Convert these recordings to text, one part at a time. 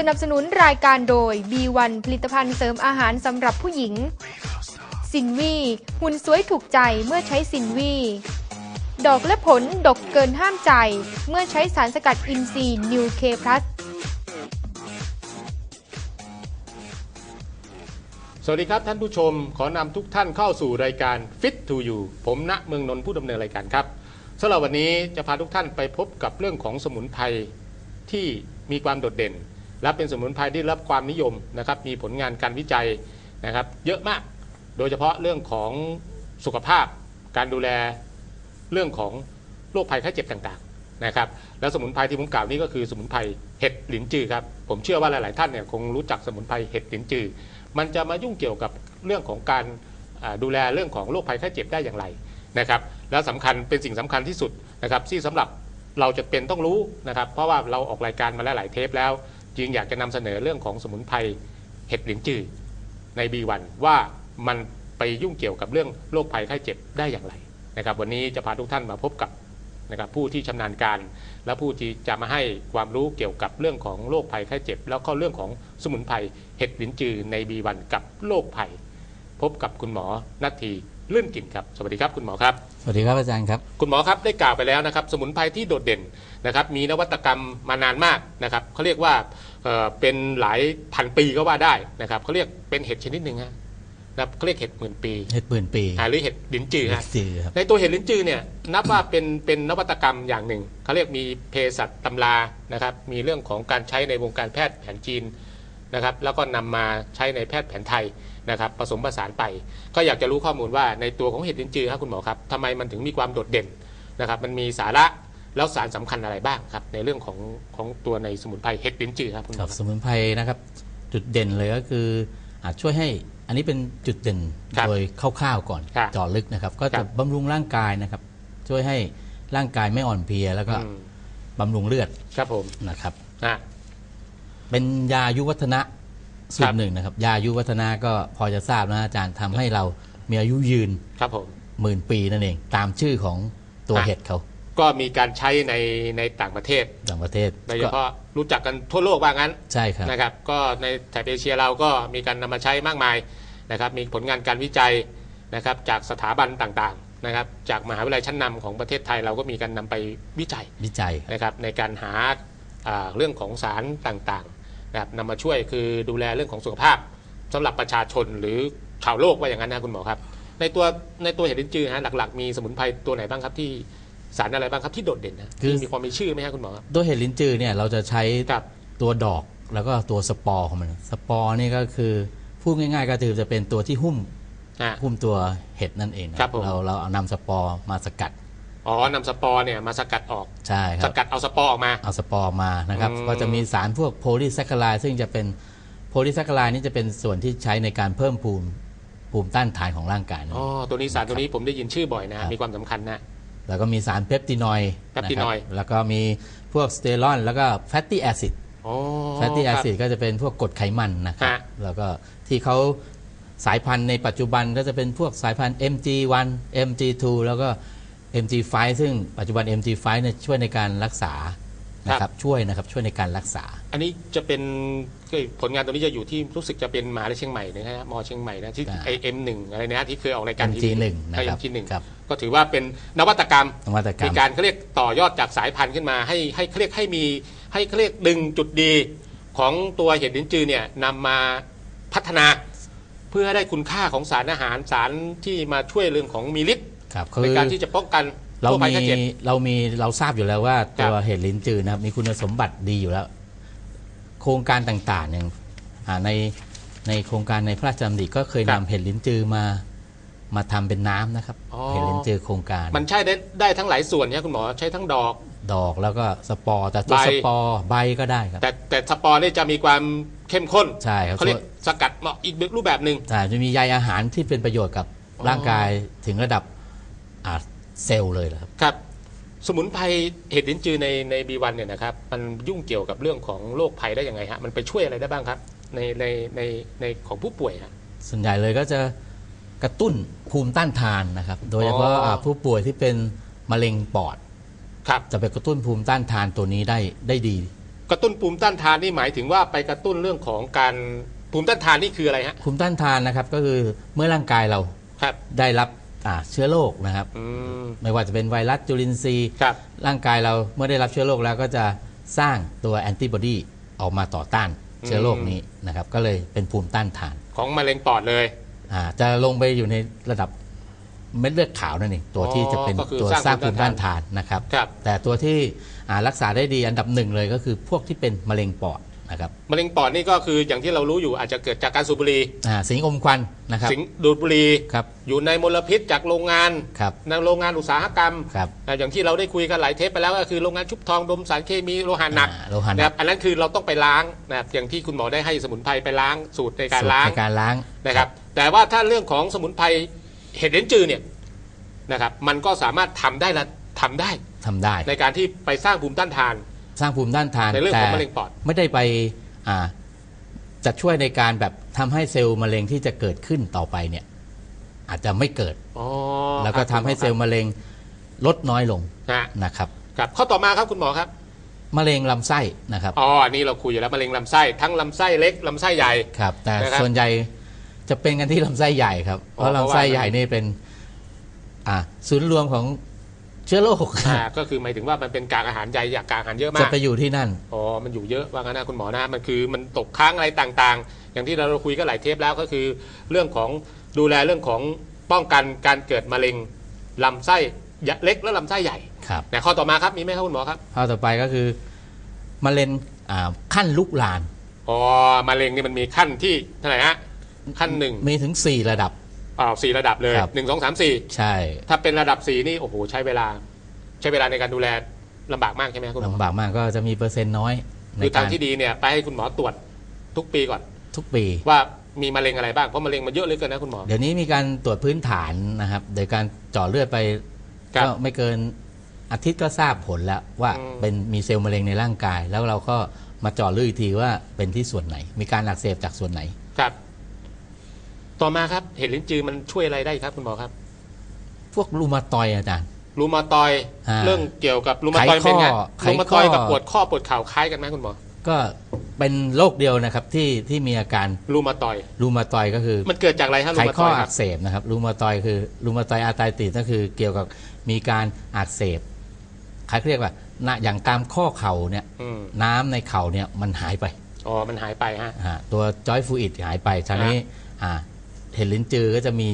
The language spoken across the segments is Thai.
สนับสนุนรายการโดย B1 ผลิตภัณฑ์เสริมอาหารสำหรับผู้หญิง สินวีหุ่นสวยถูกใจเมื่อใช้สินวี ดอกและผลดกเกินห้ามใจ เมื่อใช้สารสกัดอินทรีย์นิวเคพลัสสวัสดีครับท่านผู้ชมขอนำทุกท่านเข้าสู่รายการ Fit to You ผมณเมืองนนท์ผู้ดำเนินรายการครับสำหรับวันนี้จะพาทุกท่านไปพบกับเรื่องของสมุนไพรที่มีความโดดเด่น และเป็นสมุนไพรที่รับความนิยมนะครับมีผลงานการวิจัยนะครับเยอะมาก โดยเฉพาะเรื่องของสุขภาพ การดูแลเรื่องของโรคภัยไข้เจ็บต่างๆนะครับแล้วสมุนไพรที่ผมกล่าวนี้ก็คือสมุนไพรเห็ดหลินจือครับผมเชื่อว่าหลาย ๆ ท่านเนี่ยคงรู้จักสมุนไพรเห็ดหลินจือ มันจะมายุ่งเกี่ยวกับเรื่องของการดูแลเรื่องของโรคภัยไข้เจ็บได้อย่างไรนะครับแล้วสำคัญเป็นสิ่งสำคัญที่สุดนะครับที่สำหรับเราจะเป็นต้องรู้นะครับเพราะว่าเราออกรายการมาแล้วหลายเทปแล้ว จึงอยากจะนำเสนอเรื่องของสมุนไพรเห็ดหลินจือใน B1 ว่ามันไปยุ่งเกี่ยวกับเรื่องโรคภัยไข้เจ็บได้อย่างไรนะครับ วันนี้จะพาทุกท่านมาพบกับนะครับผู้ที่ชำนาญการ และผู้ที่จะมาให้ความรู้เกี่ยวกับเรื่องของโรคภัยไข้เจ็บ แล้วก็เรื่องของสมุนไพรเห็ดหลินจือใน B1 กับโรคภัย พบกับคุณหมอนัทที ลื่นกลิ่นครับสวัสดีครับคุณหมอครับ สวัสดีครับอาจารย์ครับ คุณหมอครับได้กล่าวไปแล้วนะครับ สมุนไพรที่โดดเด่นนะครับ มีนวัตกรรมมานานมากนะครับเขาเรียกว่าเอ่อเป็นหลายพันปีก็ว่าได้นะครับเขาเรียกเป็นเห็ดชนิดหนึ่งฮะนะครับเขาเรียกเห็ดหมื่นปีเห็ดหมื่นปีอ่าหรือเห็ดลิ้นจือเห็ฮะดจือครับในตัวเห็ดลิ้นจือเนี่ยนับว่าเป็นเป็นนวัตกรรมอย่างหนึ่งเขาเรียกมีเภสัชตำรานะครับ มีเรื่องของการใช้ในวงการแพทย์แผนจีนนะครับ แล้วก็นำมาใช้ในแพทย์แผนไทย นะครับผสมผสานไป ก็อยากจะรู้ข้อมูลว่าในตัวของเห็ดลิ้นจือครับคุณหมอครับทำไมมันถึงมีความโดดเด่นนะครับ มันมีสาระแล้วสารสำคัญอะไรบ้างครับ ในเรื่องของของตัวในสมุนไพรเห็ดลิ้นจือครับคุณหมคอรับคสรับมุนไพรนะครับจุดเด่นเลยก็คืออาจช่วยให้อันนี้เป็นจุดเด่นครับโดยคร่าวๆก่อนครับเจาะลึกนะครับ ก็ครัจะบบำรุงร่างกายนะครับ ช่วยให้ร่างกายไม่อ่อนเพลียแล้วก็อืมบำรุงเลือดครับผมนะครับอะเป็นยายุวัฒนะ สูครัตบรหนึ่งนะครับ ยายุวัฒนะก็พอจะทราบนะอาจารย์ทำให้เรามีอายุยืนครับผม หมื่นปีนั่นเอง ตามชื่อของตัวอะ เห็ดเขาก็มีการใช้ในในต่างประเทศต่างประเทศโดยเฉก็พาะรู้จักกันทั่วโลกว่างั้นใช่ครับ นะครับ ก็ในแถบเอเชียเราก็มีการนำมาใช้มากมายนะครับ มีผลงานการวิจัยนะครับจากสถาบันต่างๆนะครับ จากมหาวิทยาลัยชั้นนำของประเทศไทยเราก็มีการนำไปวิจัย วิจัยครับ นะครับในการหาอ่าเรื่องของสารต่างๆ นะครับนำมาช่วยคือดูแลเรื่องของสุขภาพสำหรับประชาชนหรือชาวโลกว่าอย่างนั้นนะคุณหมอครับ ในตัวในตัวเห็ดลิ้นจือฮะหลักๆ มีสมุนไพรตัวไหนบ้างครับที่สารอะไรบ้างครับที่โดดเด่นนะคือที่มีความมีชื่อไหมฮะคุณหมอครับตัวเห็ดลิ้นจือเนี่ยเราจะใช้ครับตัวดอกแล้วก็ตัวสปอร์ของมันสปอร์นี่ก็คือพูดง่ายๆก็คือจะเป็นตัวที่หุ้มอ่าหุ้มตัวเห็ดนั่นเองนะครับผมเราเราเอานำสปอร์มาสกัด อ๋อนำสปอร์เนี่ยมาสกัดออกใช่คสรับกัดเอาสปอร์ออกมา เอาสปอร์มานะครับ อืม ก็จะมีสารพวกโพลีแซคคาไลด์ซึ่งจะเป็นโพลีแซคคาไลด์นี่จะเป็นส่วนที่ใช้ในการเพิ่มภูมิภูมิต้านทานของร่างกายนั่นอ๋อเองตัวนี้สารตัวนี้ผมได้ยินชื่อบ่อยนะ ครับ มีความสำคัญนะ แล้วก็มีสารเพปตินอยด์เพปตินอยด์ะครับแล้วก็มีพวกสเตอรอนแล้วก็แฟตตี้แอซิด อ๋อ แฟตตี้แอครับซิดก็จะเป็นพวกกรดไขมันนะครับ ฮะ แล้วก็ที่เขาสายพันธุ์ในปัจจุบันก็จะเป็นพวกสายพันธุ์ MG1 MG2 แล้วก็ MG5 ซึ่งปัจจุบัน MG5 เนี่ยช่วยในการรักษานะครับช่วยนะครับช่วยในการรักษา อันนี้จะเป็นผลงานตัวนี้จะอยู่ที่รู้สึกจะเป็นมหาวิทยาลัยเชียงใหม่นะฮะมอเชียงใหม่นะที่ใช่ไอเอ็มหนึ่งอะไรนะที่เคยออกรายการ MG1 นะครับเอ็มจีหนึ่งครับก็ถือว่าเป็นนวัตกรรมนวัตกรรมีมการเขาเรียกต่อยอดจากสายพันธุ์ขึ้นมาให้ให้เขาเรียกให้มีให้เขาเรียกดึงจุดดีของตัวเห็ดลิ้นจือเนี่ยนำมาพัฒนา เพื่อให้ได้คุณค่าของสารอาหารสารที่มาช่วยเรื่องของมีฤทธิ์ ครับในคือการที่จะป้องกันเราโรคภัยมีไข้เจ็บ เรามีเราทราบอยู่แล้วว่าตัวครับ เห็ดลิ้นจือนะครับมีคุณสมบัติดีอยู่แล้ว โครงการต่างๆอย่างอ่าในในโครงการในพระราชดำริก็เคยครันำบเห็ดลิ้นจือมามาทำเป็นน้ำนะครับอ๋อ เห็ดลิ้นจือโครงการมันใช้ได้ได้ทั้งหลายส่วนเนี่ยคุณหมอใช้ทั้งดอก ดอกแล้วก็สปอร์แต่ตัวใบ สปอร์ใบก็ได้ครับ แต่แต่สปอร์นี่จะมีความเข้มข้นใช่ครับเขาเรียกสกัดเหมาะอีกรูปแบบหนึ่งใช่จะมีใยอาหารที่เป็นประโยชน์กับอ๋อร่างกายถึงระดับ อ่าเซลล์เลยนะครับ ครับ สมุนไพรเห็ดลิ้นจือในในบีวันเนี่ยนะครับ มันยุ่งเกี่ยวกับเรื่องของโรคภัยได้ยังไงฮะ มันไปช่วยอะไรได้บ้างครับ ในในในในของผู้ป่วยฮะ ส่วนใหญ่เลยก็จะกระตุ้นภูมิต้านทานนะครับ โดยเฉพาะอ๋ออ่าผู้ป่วยที่เป็นมะเร็งปอด ครับ จะไปกระตุ้นภูมิต้านทานตัวนี้ได้ได้ดี กระตุ้นภูมิต้านทานนี่หมายถึงว่าไปกระตุ้นเรื่องของการภูมิต้านทานนี่คืออะไรฮะ ภูมิต้านทานนะครับก็คือเมื่อร่างกายเราครับ ได้รับ อ่าเชื้อโรคนะครับ อืม ไม่ว่าจะเป็นไวรัสจุลินทรีย์ครับ ร่างกายเราเมื่อได้รับเชื้อโรคแล้วก็จะสร้างตัวแอนติบอดีออกมาต่อต้านเชื้อโรคนี้นะครับ ก็เลยเป็นภูมิต้านทานของมะเร็งปอดเลย อ่าจะลงไปอยู่ในระดับเม็ดเลือดขาวนั่นเองตัวที่จะเป็นก็คือตัวสร้างสร้างภูภูมิมิต้าต้านนทาทานนนะครับ ครับ แต่ตัวที่อ่ารักษาได้ดีอันดับหนึ่งเลยก็คือพวกที่เป็นมะเร็งปอด นะครับมะเร็งปอดนี่ก็คืออย่างที่เรารู้อยู่อาจจะเกิดจากการสูบบุหรี่อ่าสิงอมควันนะครับสิงดูดบุหรี่ครับอยู่ในมลพิษจากโรงงานครับในโรงงานอุตสาหกรรมครับอ่าอย่างที่เราได้คุยกันหลายเทปไปแล้วก็คือโรงงานชุบทองดมสารเคมีโลหะหนักอ่าโลหะหนะนัคกรับอันนั้นคือเราต้องไปล้างนะครับอย่างที่คุณหมอได้ให้สมุนไพรไปล้างสูตรในการสูตรล้างในการล้างนะครับแต่ว่าถ้าเรื่องของสมุนไพรเห็ดเล้นจือเนี่ยนะครับมันก็สามารถทำได้ละทำได้ทำได้ ในการที่ไปสร้างภูมิต้านทาน สร้างภูมิต้านทานในเรื่องของแต่มะเร็งปอด ไม่ได้ไปอ่าจะช่วยในการแบบทำให้เซลล์มะเร็งที่จะเกิดขึ้นต่อไปเนี่ย อาจจะไม่เกิดอ๋อแล้วก็ทำให้เซลล์มะเร็งลดน้อยลงนะนะครับครับข้อต่อมาครับคุณหมอครับมะเร็งลำไส้นะครับอ๋ออันนี้เราคุยอยู่แล้วมะเร็งลำไส้ทั้งลำไส้เล็กลำไส้ใหญ่ครับ แต่นะครับส่วนใหญ่จะเป็นกันที่ลำไส้ใหญ่ครับ เพอ๋อราะเพราะว่าลำไส้ใหญ่นี่เป็น อ่าศูนย์รวมของ เชื้อโรคอ่าก็คือหมายถึงว่ามันเป็นกากอาหารใหญ่อยากกากอาหารเยอะมาจะกไปอยู่ที่นั่นอ๋อมันอยู่เยอะว่างั้นนะคุณหมอนะมันคือมันตกค้างอะไรต่างๆ อย่างที่เราคุยกันหลายเทปแล้วก็คือ เรื่องของดูแลเรื่องของป้องกันการเกิดมะเร็งลำไส้เล็กและลำไส้ใหญ่ครับแต่ข้อต่อมาครับมีไหมครับคุณหมอครับข้อต่อไปก็คือมะเร็งอ่าขั้นลุกลานอ๋อมะเร็งนี่มันมีขั้นที่เท่าไหร่ฮะขั้นหนึ่งมีถึง 4 ระดับ อ้าวสี่ระดับเลยครับ หนึ่งสองสามสี่ใช่ถ้าเป็นระดับสี่นี่โอ้โหใช้เวลา ใช้เวลาในการดูแลลำบากมากใช่ไหมครับคุณหมอลำบากมากก็จะมีเปอร์เซ็นต์น้อยในคือทากางรที่ดีเนี่ยไปให้คุณหมอตรวจทุกปีก่อน ทุกปี ว่ามีมะเร็งอะไรบ้างเพราะมะเร็งมันเยอะเหลยเกินนะคุณหมอ เดี๋ยวนี้มีการตรวจพื้นฐานนะครับ โดยการเจาะเลือดไปครับก็ไม่เกินอาทิตย์ก็ทราบผลแล้วว่าอืม เป็นมีเซลล์มะเร็งในร่างกาย แล้วเราก็มาเจาะเลือดอีกทีว่าเป็นที่ส่วนไหน มีการอักเสบจากส่วนไหน ครับ ต่อมาครับเห็ดลิ้นจือมันช่วยอะไรได้ครับคุณหมอครับ พวกรูมาตอยด์อาจารย์ รูมาตอยด์อ่าเรื่องเกี่ยวกับรูมาตอยด์ไขข้อเป็นไงไขรูมาตอยด์ข้อกับปวดข้อปวดเข่าคล้ายกันไหมคุณหมอก็เป็นโรคเดียวนะครับที่ที่มีอาการรูมาตอยด์รูมาตอยด์ก็คือมันเกิดจากอะไรฮะรูไขมาตข้ออยด์คอัรับกเสบนะครับรูมาตอยด์คือรูมาตอยด์อาร์ไตติสก็คือเกี่ยวกับมีการอักเสบใครเรียกว่าณอย่างตามข้อเข่าเนี่ยอืมน้ำในเข่าเนี่ยมันหายไป อ๋อมันหายไปฮะ อ่าตัวจอยฟูอิดหายไปทีนี้อ่า เห็ดลิ้นจือก็จะมี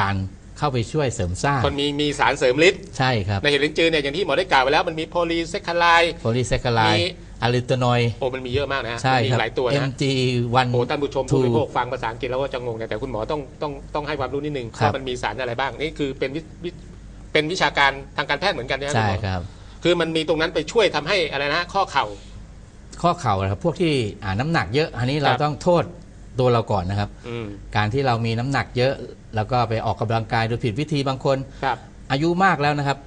การเข้าไปช่วยเสริมสร้างคนมีมีสารเสริมฤทธิ์ใช่ครับ ในเห็ดลิ้นจือเนี่ยอย่างที่หมอได้กล่าวไปแล้วมันมีโพลีแซคคาไลด์โพลีแซคคาไลมีด์อะลิโตนอยด์โอ้มันมีเยอะมากนะฮะใช่มันมีครับหลายตัวนะ MG1 โอ้ท่านผู้ชมถูผู้กบริโภคฟังภาษาอังกฤษแล้วก็จะงงนะแต่คุณหมอต้องต้องต้องให้ความรู้นิดนึงครับว่ามันมีสารอะไรบ้างนี่คือเป็นวิวิเป็นวิชาการทางการแพทย์เหมือนกันนะใช่ณหมอครับ คือมันมีตรงนั้นไปช่วยทำให้อะไรนะข้อเข่าข้อเข่านะครับพวกที่อ่าน้ำหนักเยอะ อันนี้เราครับต้องโทษ ตัวเราก่อนนะครับ อืม การที่เรามีน้ำหนักเยอะ แล้วก็ไปออกกำลังกายโดยผิดวิธีบางคน ครับ อายุมากแล้วนะครับ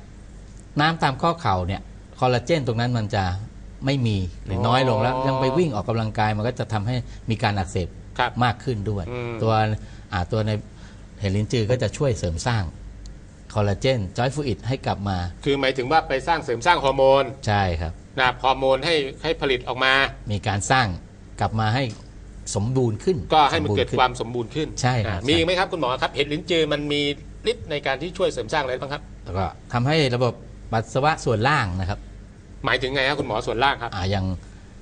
น้ำตามข้อเข่าเนี่ยคอลลาเจนตรงนั้นมันจะไม่มีหรือน้อยลงแล้วยังไปวิ่งออกกำลังกายมันก็จะทำให้มีการอักเสบครับมากขึ้นด้วย อืม ตัวอ่าตัวในเห็ดลิ้นจือก็จะช่วยเสริมสร้างคอลลาเจนจอยฟูอิดให้กลับมาคือหมายถึงว่าไปสร้างเสริมสร้างฮอร์โมนใช่ครับ นะฮอร์โมนให้ให้ผลิตออกมา มีการสร้างกลับมาให้ สมบูรณ์ขึ้นก็ให้มันสบูรเกิดณ์ขึ้นความสมบูรณ์ขึ้นใช่ครับอ่ามีอีกไหมครับคุณหมอครับเห็ดลิ้นจือมันมีฤทธิ์ในการที่ช่วยเสริมสร้างอะไรบ้างครับแล้วก็ทำให้ระบบปัสสาวะส่วนล่างนะครับ หมายถึงไงครับคุณหมอส่วนล่างครับอ่าอย่าง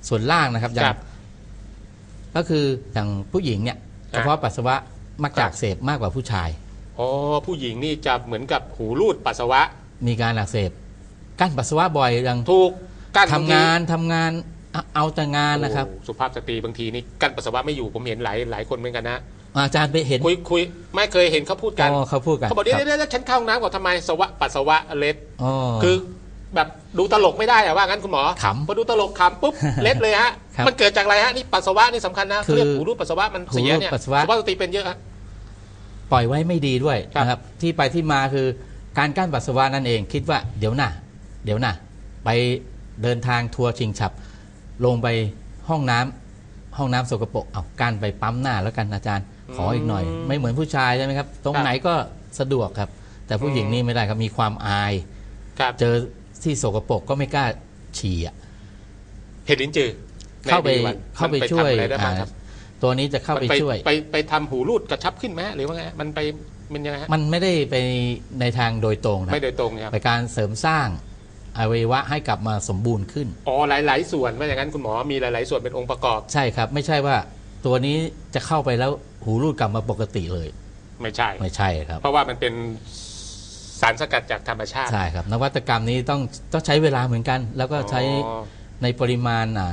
ส่วนล่างนะครับอย่าครังบก็คืออย่างผู้หญิงเนี่ยกระเพาะปัสสาวะมักจะอักเสบมากกว่าผู้ชายอ๋อผู้หญิงนี่จะเหมือนกับหูรูดปัสสาวะ มีการอักเสบกั้นปัสสาวะบ่อยอย่างถูกกั้นทำงานทำงาน เอาเอาแต่งานนะครับ โอ้สุภาพสตรีบางทีนี่กั้นปัสสาวะไม่อยู่ผมเห็นหลายหลายคนเหมือนกันนะอาจารย์ไปเห็นคุยคุยไม่เคยเห็นเขาพูดกันอ๋อเขาพูดกันเขาบอกเดี๋ยวครับเดี๋ยวเดี๋ยวฉันเข้าห้องน้ำก่อนทำไมสวะปัสสาวะเล็ดอ๋อ คือแบบดูตลกไม่ได้อะว่างั้นคุณหมอขำพอดูตลกขำปุ๊บ เล็ดเลยฮะครับมันเกิดจากอะไรฮะนี่ปัสสาวะนี่สำคัญนะคือเขาเรียกหูรูดปัสสาวะมันเสียเนี่ยหูรูดปัสสาวะสุภาพสตรีเป็นเยอะฮะ ปล่อยไว้ไม่ดีด้วยครับ นะครับ ที่ไปที่มาคือการกั้นปัสสาวะนั่นเอง คิดว่าเดี๋ยวน่ะ เดี๋ยวน่ะ ไปเดินทางทัวร์ชิงฉับ ลงไปห้องน้ำห้องน้ำสกปรกเอากั้นไปปั๊มหน้าแล้วกันอาจารย์ ขออีกหน่อย ไม่เหมือนผู้ชายใช่ไหมครับ ตรงไหนก็สะดวกครับ แต่ผู้หญิงนี่ไม่ได้ครับมีความอายครับเจอที่สกปรกก็ไม่กล้าฉี่อะเห็ดลิ้นจือในเข้าไป B1 เข้าไปมันช่วยทำอะไรได้บ้างครับอ่าตัวนี้จะเข้าไปมันช่วย ไปไปทำหูรูดกระชับขึ้นไหมหรือว่าไงมันไปมันยังไงฮะมันไม่ได้ไปในทางโดยตรงนะไม่โดยตรงครับไปการเสริมสร้าง อวัยวะให้กลับมาสมบูรณ์ขึ้น อ๋อหลาย ๆ ส่วนว่าอย่างนั้นคุณหมอมีหลาย ๆ ส่วนเป็นองค์ประกอบ ใช่ครับ ไม่ใช่ว่าตัวนี้จะเข้าไปแล้วหูรูดกลับมาปกติเลย ไม่ใช่ ไม่ใช่ครับ เพราะว่ามันเป็นสารสกัดจากธรรมชาติ ใช่ครับ นวัตกรรมนี้ต้องต้องใช้เวลาเหมือนกัน แล้วก็ใช้อ๋อ ในปริมาณอะ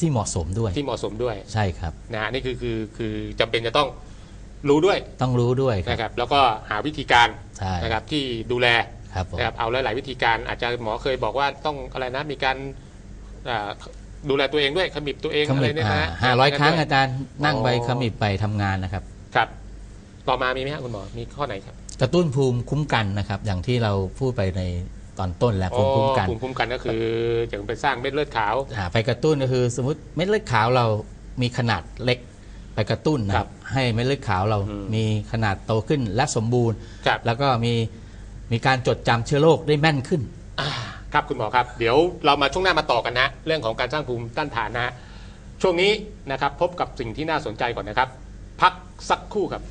ที่เหมาะสมด้วย ที่เหมาะสมด้วยใช่ครับ นะฮะนี่คือคือคือจำเป็นจะต้องรู้ด้วยต้องรู้ด้วยครับ นะครับ แล้วก็หาวิธีการใช่ นะครับที่ดูแล ครับผม นะครับเอาหลาย ๆ วิธีการอาจจะหมอเคยบอกว่าต้องอะไรนะมีการอ่าดูแลตัวเองด้วยขมิบตัวเองขอะไรมิบเนี่ยนะฮะห้าร้อยครั้งด้วยอาจารย์นั่งไปอ๋อขมิบไปทำงานนะครับ ครับ ต่อมามีไหมฮะคุณหมอมีข้อไหนครับกระตุ้นภูมิคุ้มกันนะครับ อย่างที่เราพูดไปในตอนต้นแล้วภูมิคุ้มกันภูมิคุ้มกันก็คืออย่างไปสร้างเม็ดเลือดขาว อ่าไปกระตุ้นก็คือสมมติเม็ดเลือดขาวเรามีขนาดเล็กไปกระตุ้นนะคครัรับบให้เม็ดเลือดขาวเราอืม มีขนาดโตขึ้นและสมบูรณ์ ครับ แล้วก็มี มีการจดจำเชื้อโรคได้แม่นขึ้น อ่าครับคุณหมอครับ เดี๋ยวเรามาช่วงหน้ามาต่อกันนะ เรื่องของการสร้างภูมิต้านทานนะฮะช่วงนี้นะครับพบกับสิ่งที่น่าสนใจก่อนนะครับ พักสักครู่ครับ